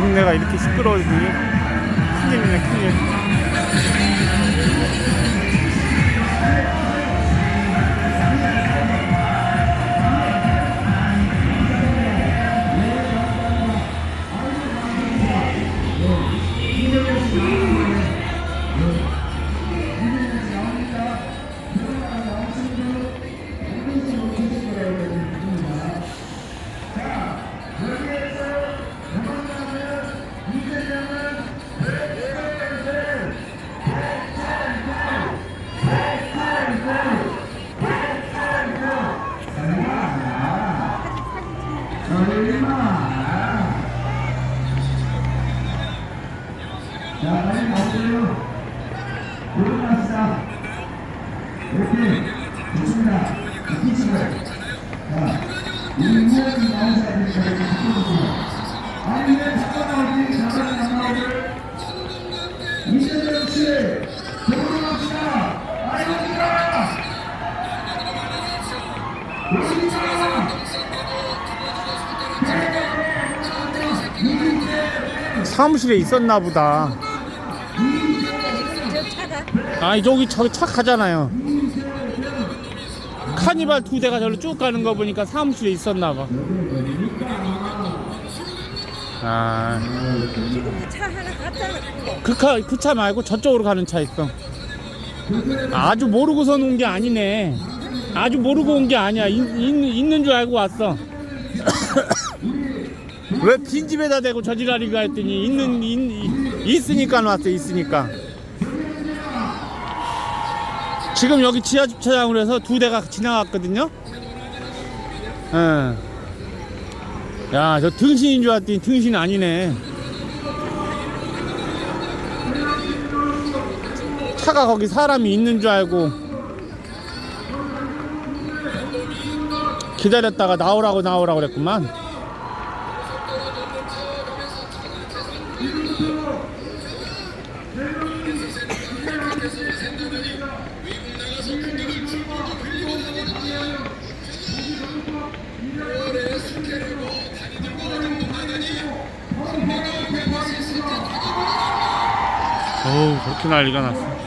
동네가 이렇게 시끄러우니 큰일이네 큰일 자, 빨리 나오세요. 올라갑시다. 이렇게 좋습니다. 이쪽으로. 자, 이무원 나온 사람들이 이렇게 바꿔주세요. 아니, 왜 사무실에 있었나 보다 아 저기 저기 차 가잖아요 카니발 두 대가 저로 쭉 가는 거 보니까 사무실에 있었나 봐 아, 차 하나 갔잖아. 그 차, 그 차 말고 저쪽으로 가는 차 있어. 아주 모르고서 놓은 게 아니네. 아주 모르고 온 게 아니야. 있, 있, 있는 줄 알고 왔어. 왜 빈집에다 대고 저지랄이가 했더니 있는, 있, 있으니까 왔어, 있으니까. 지금 여기 지하 주차장으로 해서 두 대가 지나갔거든요. 예. 야, 저 등신인 줄 알았더니 등신 아니네. 차가 거기 사람이 있는 줄 알고 기다렸다가 나오라고 나오라고 그랬구만. 어우 그렇게 난리가 났어.